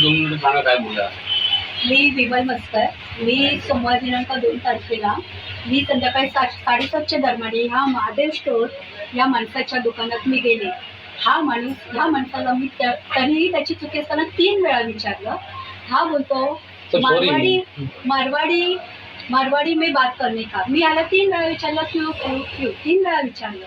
दोन मिनिटं सांगा काय बोला मी विमल मस्कर. मी सोमवार दिनांक दोन तारखेला मी संध्याकाळी सा साडेसातच्या दरम्यान ह्या महादेव स्टोर या माणसाच्या दुकानात मी गेले. हा माणूस ह्या माणसाला मी त्या तरीही त्याची चुकी असताना तीन वेळा विचारलं. हा बोलतो. मारवाडी मारवाडी मारवाडी मी बात करणे का? मी याला तीन वेळा विचारलं क्यू क्यू क्यू? तीन वेळा विचारलं.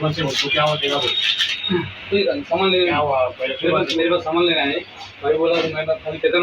म्हणजे क्या हुआ देगा ठीक आहे, सामान लेने क्या हुआ मेरे पास मेरे पास सामान लेना है. भाई बोला मैं खाली कहता